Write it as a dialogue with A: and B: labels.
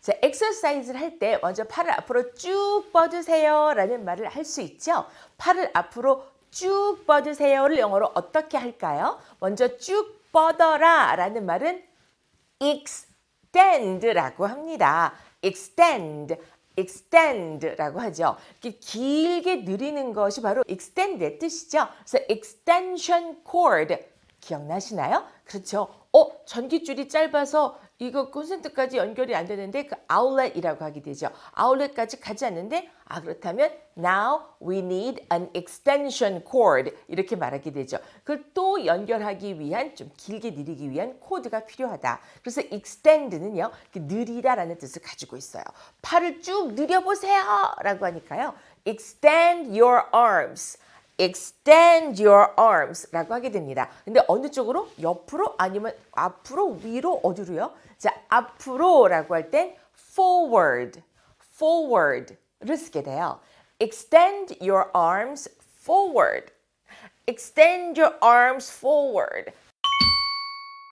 A: 자, 엑서사이즈를 할 때 먼저 팔을 앞으로 쭉 뻗으세요 라는 말을 할 수 있죠. 팔을 앞으로 쭉 뻗으세요를 영어로 어떻게 할까요? 먼저 쭉 뻗어라 라는 말은 extend라고 합니다. extend, extend라고 하죠. 이렇게 길게 느리는 것이 바로 extend의 뜻이죠. 그래서 extension cord 기억나시나요? 그렇죠. 어, 전기줄이 짧아서 이거 콘센트까지 연결이 안 되는데 그 아울렛이라고 하게 되죠. 아울렛까지 가지 않는데 아 그렇다면 now we need an extension cord 이렇게 말하게 되죠. 그걸 또 연결하기 위한 좀 길게 느리기 위한 코드가 필요하다. 그래서 extend는요 느리다라는 뜻을 가지고 있어요. 팔을 쭉 늘려 보세요라고 하니까요. extend your arms. Extend your arms 라고 하게 됩니다. 근데 어느 쪽으로? 옆으로 아니면 앞으로 위로 어디로요? 자, 앞으로 라고 할 땐 forward, forward를 쓰게 돼요. extend your arms forward. extend your arms forward.